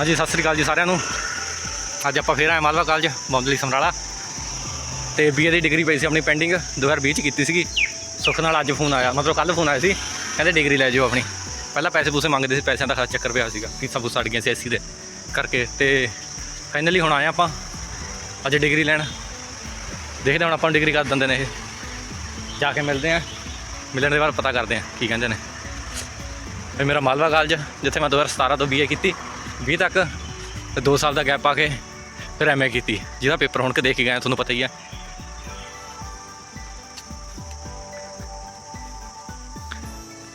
ਹਾਂਜੀ, ਸਤਿ ਸ੍ਰੀ ਅਕਾਲ ਜੀ ਸਾਰਿਆਂ ਨੂੰ। ਅੱਜ ਆਪਾਂ ਫੇਰ ਆਏ ਮਾਲਵਾ ਕਾਲਜ, ਬੌਂਦਲੀ ਸਮਰਾਲਾ। ਤੇ ਬੀਏ ਦੀ ਡਿਗਰੀ ਪਈ ਸੀ ਆਪਣੀ ਪੈਂਡਿੰਗ 2020 ਚ ਕੀਤੀ ਸੀਗੀ। ਸੁੱਖ ਨਾਲ ਅੱਜ ਫੋਨ ਆਇਆ, ਮਤਲਬ ਕੱਲ ਫੋਨ ਆਇਆ ਸੀ। ਕਹਿੰਦੇ ਡਿਗਰੀ ਲੈ ਜਾਓ ਆਪਣੀ। ਪਹਿਲਾਂ ਪੈਸੇ ਪੂਸੇ ਮੰਗਦੇ ਸੀ, ਪੈਸਿਆਂ ਦਾ ਖਾਸ ਚੱਕਰ ਪਿਆ ਸੀਗਾ, ਫੀਸਾਂ ਫੂਸਾਂ ਅੜ ਗਈਆਂ ਸੀ ਐਸਸੀ ਦੇ ਕਰਕੇ। ਤੇ ਫਾਈਨਲੀ ਹੁਣ ਆਏ ਆਪਾਂ, ਅੱਜ ਡਿਗਰੀ ਲੈਣ। ਦੇਖਦੇ ਹਾਂ ਹੁਣ ਆਪਾਂ ਨੂੰ ਡਿਗਰੀ ਕਰ ਦਿੰਦੇ ਨੇ ਇਹ। ਜਾ ਕੇ ਮਿਲਦੇ ਹਾਂ। ਮਿਲਣ ਦੇ ਬਾਅਦ ਪਤਾ ਕਰਦੇ ਹਾਂ ਕੀ ਕਹਿੰਦੇ ਨੇ। ਇਹ ਮੇਰਾ ਮਾਲਵਾ ਕਾਲਜ, ਜਿੱਥੇ ਮੈਂ 2017 ਤੋਂ ਬੀਏ ਕੀਤੀ। 20 ਤੱਕ ਤੇ 2 ਸਾਲ ਦਾ ਗੈਪ ਆ ਕੇ ਫਿਰ ਐਮਏ ਕੀਤੀ। ਜਿਹਦਾ ਪੇਪਰ ਹੁਣ ਕੇ ਦੇਖ ਕੇ ਗਏ ਤੁਹਾਨੂੰ ਪਤਾ ਹੀ ਹੈ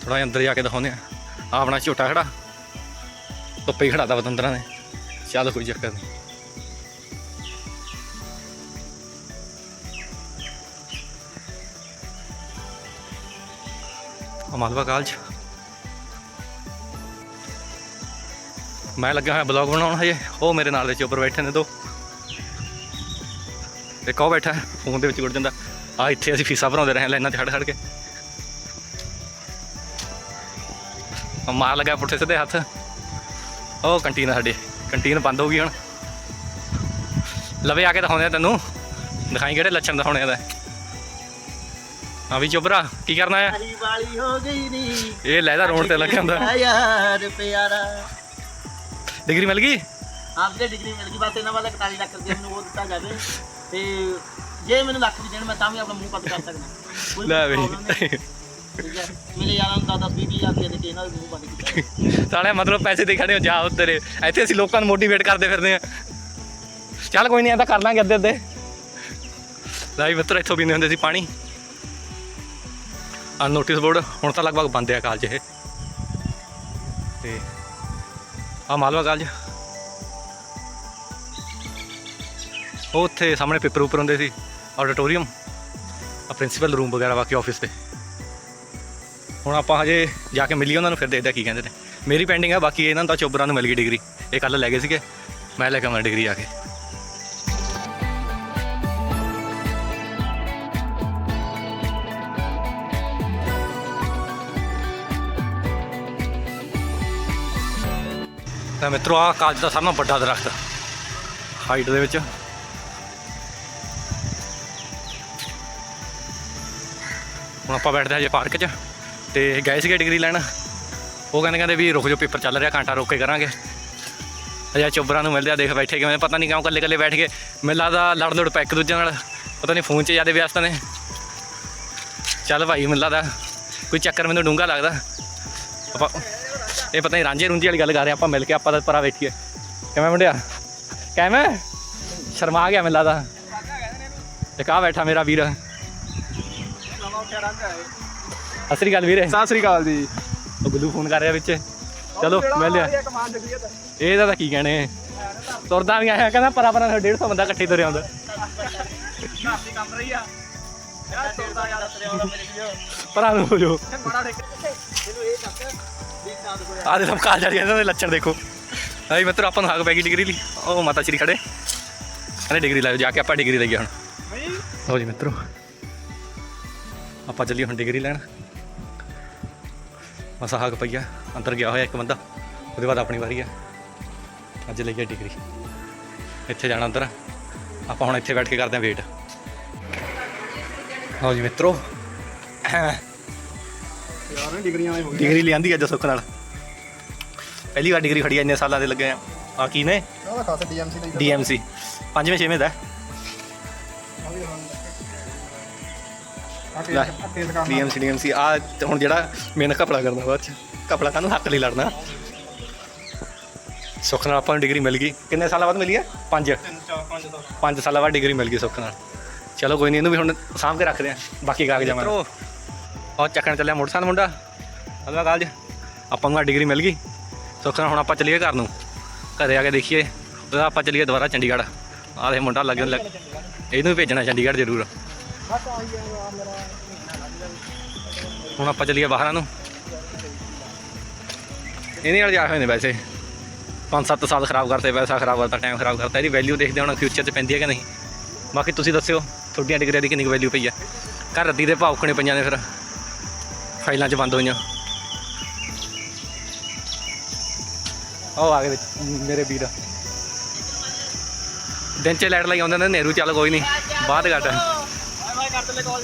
ਥੋੜਾ ਅੰਦਰ ਜਾ ਕੇ ਦਿਖਾਉਂਦੇ ਆ। ਆਪਣਾ ਝੋਟਾ ਖੜਾ। ਧੁੱਪੇ ਹੀ ਖੜਾ ਤਾ ਬਤੰਦਰਾਂ ਨੇ। ਚੱਲ ਕੋਈ ਚੱਕਰ ਨਹੀਂ। ਮਾਲਵਾ ਕਾਲਜ। ਮੈਂ ਲੱਗਾ ਹੋਇਆ ਬਲੌਗ ਬਣਾਉਣ ਹਜੇ। ਉਹ ਮੇਰੇ ਨਾਲ ਦੇ ਚੋਪਰ ਬੈਠੇ ਨੇ ਦੋ। ਇੱਕ ਉਹ ਬੈਠਾ ਫੋਨ ਦੇ ਵਿੱਚ ਗੁੜ ਜਾਂਦਾ। ਆ ਇੱਥੇ ਅਸੀਂ ਫੀਸਾਂ ਭਰਾਉਂਦੇ ਰਹੇ ਲਾਈਨਾਂ 'ਚ ਖੜ ਖੜ ਕੇ ਮਾਰ ਲੱਗਾ ਪੁੱਠੇ ਸਿੱਧੇ ਹੱਥ। ਉਹ ਕੰਟੀਨ ਸਾਡੀ। ਕੰਟੀਨ ਬੰਦ ਹੋ ਗਈ ਹੁਣ। ਲਵੇ ਆ ਕੇ ਦਿਖਾਉਂਦੇ ਆ ਤੈਨੂੰ। ਦਿਖਾਈ ਕਿਹੜੇ ਲੱਛਣ ਦਿਖਾਉਣੇ ਆ ਆ ਵੀ ਚੋਬਰਾ ਕੀ ਕਰਨਾ ਆ? ਹਰੀ ਵਾਲੀ ਹੋ ਗਈ ਨੀ। ਇਹ ਲੈਦਾ ਰੋਡ ਤੇ ਲੱਗਿਆ ਹੁੰਦਾ। ਯਾਰ ਪਿਆਰਾ। ਡਿਗਰੀ ਮਿਲ ਗਈ? ਆਪਦੇ ਡਿਗਰੀ ਮਿਲ ਗਈ। ਬਸ ਇਹਨਾਂ ਵਾਲਾ 41 ਲੱਖ ਰੁਪਏ ਮੈਨੂੰ ਉਹ ਦਿੱਤਾ ਜਾਵੇ। ਤੇ ਜੇ ਮੈਨੂੰ ਲੱਖ ਵੀ ਦੇਣ ਮੈਂ ਤਾਂ ਵੀ ਆਪਣਾ ਮੂੰਹ ਬੰਦ ਕਰ ਸਕਦਾ। ਕੋਈ ਲੈ ਬਈ। problem ਨਹੀਂ, ਠੀਕ ਹੈ। ਮੇਰੇ ਯਾਰਾਂ ਨੂੰ 10 20 ਹਜ਼ਾਰ ਰੁਪਏ ਦੇ ਕੇ ਇਹਨਾਂ ਦੇ ਮੂੰਹ ਬੰਦ ਕੀਤਾ। ਸਾਲੇ ਮਤਲਬ ਪੈਸੇ ਦੇ ਖੜੇ ਹੋ ਜਾ ਉੱਧਰ। ਇੱਥੇ ਅਸੀਂ ਲੋਕਾਂ ਨੂੰ ਮੋਟੀਵੇਟ ਕਰਦੇ ਫਿਰਦੇ ਆ ਚੱਲ ਕੋਈ ਨਹੀਂ ਐਂ ਤਾਂ ਕਰ ਲਾਂਗੇ ਅੱਧੇ ਅੱਧੇ ਲਾਈ ਮਿੱਤਰ ਇੱਥੋਂ ਪੀਂਦੇ ਹੁੰਦੇ ਸੀ ਪਾਣੀ। ਆ ਨੋਟਿਸ ਬੋਰਡ ਹੁਣ ਤਾਂ ਲਗਭਗ ਬੰਦ ਆ ਕਾਲਜ ਇਹ। ਤੇ ਆ ਮਾਲਵਾ ਕਾਲਜ ਉਹ ਉੱਥੇ ਸਾਹਮਣੇ ਪੇਪਰ ਉੱਪਰ ਹੁੰਦੇ ਸੀ ਆਡੀਟੋਰੀਅਮ ਆ ਪ੍ਰਿੰਸੀਪਲ ਰੂਮ ਵਗੈਰਾ ਬਾਕੀ ਆਫਿਸ ਤੇ। ਹੁਣ ਆਪਾਂ ਹਜੇ ਜਾ ਕੇ ਮਿਲੀਏ ਉਹਨਾਂ ਨੂੰ, ਫਿਰ ਦੇਖਦੇ ਕੀ ਕਹਿੰਦੇ ਨੇ। ਮੇਰੀ ਪੈਂਡਿੰਗ ਹੈ ਬਾਕੀ ਇਹਨਾਂ ਨੂੰ ਤਾਂ ਚੋਬਰਾਂ ਨੂੰ ਮਿਲ ਗਈ ਡਿਗਰੀ ਇਹ ਕੱਲ ਲੈ ਗਏ ਸੀਗੇ, ਮੈਂ ਲੈ ਕੇ ਆਵਾਂ ਡਿਗਰੀ ਆ ਕੇ। ਤਾਂ ਮਿੱਤਰੋ ਆ ਕਾਲਜ ਦਾ ਸਭ ਨਾਲੋਂ ਵੱਡਾ ਦਰਖਤ। ਹਾਈਟ ਦੇ ਵਿੱਚ। ਹੁਣ ਆਪਾਂ ਬੈਠਦੇ ਹਾਂ ਜੇ ਪਾਰਕ 'ਚ, ਤੇ ਗਏ ਸੀਗੇ ਡਿਗਰੀ ਲੈਣ। ਉਹ ਕਹਿੰਦੇ ਕਹਿੰਦੇ ਵੀ ਰੁਕ ਜਾਓ ਪੇਪਰ ਚੱਲ ਰਿਹਾ, ਘੰਟਾ ਰੁਕ ਕੇ ਕਰਾਂਗੇ। ਅਜਾ ਚੋਬਰਾਂ ਨੂੰ ਮਿਲਦੇ ਆ, ਦੇਖ ਬੈਠੇ ਕਿਵੇਂ, ਪਤਾ ਨਹੀਂ ਕਿਉਂ ਇਕੱਲੇ ਇਕੱਲੇ ਬੈਠ ਕੇ ਮੈਨੂੰ ਦਾ ਲੜ ਲੜ ਪੈ ਇੱਕ ਦੂਜੇ ਨਾਲ। ਪਤਾ ਨਹੀਂ ਫੋਨ 'ਚ ਜ਼ਿਆਦਾ ਵਿਅਸਤ ਨੇ। ਚੱਲ ਭਾਈ, ਮੈਨੂੰ ਲੱਗਦਾ ਕੋਈ ਚੱਕਰ ਮੈਨੂੰ ਡੂੰਗਾ ਲੱਗਦਾ। ਆਪਾਂ ਇਹ ਪਤਾ ਨਹੀਂ ਰਾਂਝੇ ਰੁੰਝੇ ਵਾਲੀ ਗੱਲ ਕਰ ਰਹੇ ਆਪਾਂ ਮਿਲ ਕੇ ਆਪਾਂ ਤਾਂ ਪਰਾ ਬੈਠੀਏ। ਕਿਵੇਂ ਮੁੰਡਿਆ? ਕਿਵੇਂ ਸ਼ਰਮਾ ਗਿਆ ਮੈਨੂੰ ਲੱਗਦਾ। ਇੱਕ ਆ ਬੈਠਾ ਮੇਰਾ ਵੀਰ। ਅਸਰੀ ਗੱਲ ਵੀਰੇ। ਸਤਿ ਸ੍ਰੀ ਅਕਾਲ ਜੀ। ਉਹ ਗੁੱਲੂ ਫੋਨ ਕਰ ਰਿਹਾ ਵਿੱਚ। ਚਲੋ ਮਿਲ ਲਿਆ ਇਹਦਾ ਤਾਂ ਕੀ ਕਹਿਣੇ ਤੁਰਦਾ ਵੀ ਆਇਆ ਕਹਿੰਦਾ ਪਰਾ ਪਰਾ 150 ਬੰਦਾ ਇਕੱਠੇ ਤੁਰਿਆ ਹੁੰਦਾ। ਕੰਮ ਰਹੀ ਆ। ਯਾਰ ਤੋੜਦਾ ਯਾਰ ਤੇਰੇ ਵਾਲਾ ਮੇਰੇ ਵੀਡੀਓ ਪਰਾਂ ਨੂੰ ਹੋ ਜਾਓ। ਬੜਾ ਠੇਕ ਇਹਨੂੰ ਇਹ ਦੱਸ ਵੀ ਚਾਂਦ ਕੋਲ ਆਹ ਦੇ ਕਾਲ ਜਾ ਇਹਨਾਂ ਦੇ ਲੱਛਣ ਦੇਖੋ। ਆਈ ਮਿੱਤਰ ਆਪਾਂ ਨੂੰ ਹੱਕ ਪੈ ਗਈ ਡਿਗਰੀ ਲਈ। ਉਹ ਮਾਤਾ ਸ਼੍ਰੀ ਖੜੇ। ਕਹਿੰਦੇ ਡਿਗਰੀ ਲਾਓ ਜਾ ਕੇ ਆਪਾਂ ਡਿਗਰੀ ਲਈਏ ਹੁਣ। ਬਈ ਲਓ ਜੀ ਮਿੱਤਰੋ। ਆਪਾਂ ਚੱਲੀਏ ਹੁਣ ਡਿਗਰੀ ਲੈਣ। ਮਸਾ ਹੱਕ ਪਈਆ ਅੰਦਰ ਗਿਆ ਹੋਇਆ ਇੱਕ ਬੰਦਾ। ਉਹਦੇ ਬਾਅਦ ਆਪਣੀ ਵਾਰੀ ਆ। ਅੱਜ ਲਈਏ ਡਿਗਰੀ। ਇੱਥੇ ਜਾਣਾ ਅੰਦਰ। ਆਪਾਂ ਹੁਣ ਇੱਥੇ ਬੈਠ ਕੇ ਕਰਦੇ ਆਂ ਵੇਟ। ਲਓ ਜੀ ਮਿੱਤਰੋ। ਯਾਰ ਡਿਗਰੀਆਂ ਵਾਲੇ ਹੋ ਗਏ। ਡਿਗਰੀ ਲਿਆਂਦੀ ਅੱਜ ਸੁੱਖ ਨਾਲ। ਪਹਿਲੀ ਵਾਰ ਡਿਗਰੀ ਖੜੀ ਆ ਇੰਨੇ ਸਾਲਾਂ ਦੇ ਲੱਗੇ ਆ। ਆ ਕੀ ਨੇ? ਉਹਦਾ ਖਾਸ ਡੀਐਮਸੀ ਦਾ ਡੀਐਮਸੀ ਪੰਜਵੇਂ ਛੇਵੇਂ ਦਾ। ਡੀਐਮਸੀ ਡੀਐਮਸੀ ਆ। ਹੁਣ ਜਿਹੜਾ ਮੇਨ ਕਪੜਾ ਕਰਨਾ ਬਾਅਦ ਚ। ਕਪੜਾ ਕਾਹਨੂੰ? ਹੱਕ ਲਈ ਲੜਨਾ। ਸੁੱਖ ਨਾਲ ਆਪਾਂ ਨੂੰ ਡਿਗਰੀ ਮਿਲ ਗਈ। ਕਿੰਨੇ ਸਾਲਾਂ ਬਾਅਦ ਮਿਲੀ ਹੈ 5 ਤਿੰਨ ਚਾਰ ਪੰਜ ਦਾ 5 ਸਾਲਾਂ ਬਾਅਦ ਡਿਗਰੀ ਮਿਲ ਗਈ ਸੁੱਖ ਨਾਲ। ਚਲੋ ਕੋਈ ਨਹੀਂ, ਇਹਨੂੰ ਵੀ ਹੁਣ ਸਾਂਭ ਕੇ ਰੱਖਦੇ ਆ। ਬਾਕੀ ਕਾਗਜ਼ਾਂ ਮੈਂ ਉਹ ਚੱਕਣ ਚੱਲਿਆ ਮੋਟਰਸਾਈਕਲ ਮੁੰਡਾ। ਹਲਵਾ ਕਾਲਜ। ਆਪਾਂ ਨੂੰ ਡਿਗਰੀ ਮਿਲ ਗਈ। ਸੁੱਖ ਹੁਣ ਆਪਾਂ ਚੱਲੀਏ ਘਰ ਨੂੰ। ਘਰੇ ਆ ਕੇ ਦੇਖੀਏ। ਉਹਦਾ ਆਪਾਂ ਚੱਲੀਏ ਦੁਬਾਰਾ ਚੰਡੀਗੜ੍ਹ। ਆਹ ਦੇ ਮੁੰਡਾ ਲੱਗਣ ਲੱਗ ਇਹਨੂੰ ਵੀ ਭੇਜਣਾ ਚੰਡੀਗੜ੍ਹ ਜ਼ਰੂਰ। ਹੁਣ ਆਪਾਂ ਚੱਲੀਏ ਬਾਹਰਾਂ ਨੂੰ। ਇਹਨੇ ਨਾਲ ਜਾ ਹੋਏ ਨੇ ਵੈਸੇ। 5-7 ਸਾਲ ਖਰਾਬ ਕਰਤੇ, ਪੈਸਾ ਖਰਾਬ ਕਰਤਾ ਟਾਈਮ ਖਰਾਬ ਕਰਤਾ। ਇਹਦੀ ਵੈਲਿਊ ਦੇਖਦੇ ਹੁਣ ਫਿਊਚਰ 'ਚ ਪੈਂਦੀ ਹੈ ਕਿ ਨਹੀਂ। ਬਾਕੀ ਤੁਸੀਂ ਦੱਸਿਓ। ਤੁਹਾਡੀਆਂ ਡਿਗਰੀਆਂ ਦੀ ਕਿੰਨੀ ਵੈਲਿਊ ਪਈ ਹੈ ਘਰ ਅੱਧੀ ਦੇ ਭਾਅ ਖਣੇ ਪਈਆਂ ਨੇ ਫਿਰ। ਫਾਈਲਾਂ 'ਚ ਬੰਦ ਹੋਈਆਂ। ਉਹ ਆ ਗਏ ਵਿੱਚ, ਮੇਰੇ ਵੀਰ। ਦਿਨ ਚ ਲਾਈਟ ਲਾਈ ਆਉਂਦੇ ਨੇ ਨਹਿਰੂ ਚੱਲ ਕੋਈ ਨਹੀਂ ਬਾਅਦ ਘੱਟ। ਬਾਏ ਬਾਏ, ਕਰ ਦੇ ਕਾਲ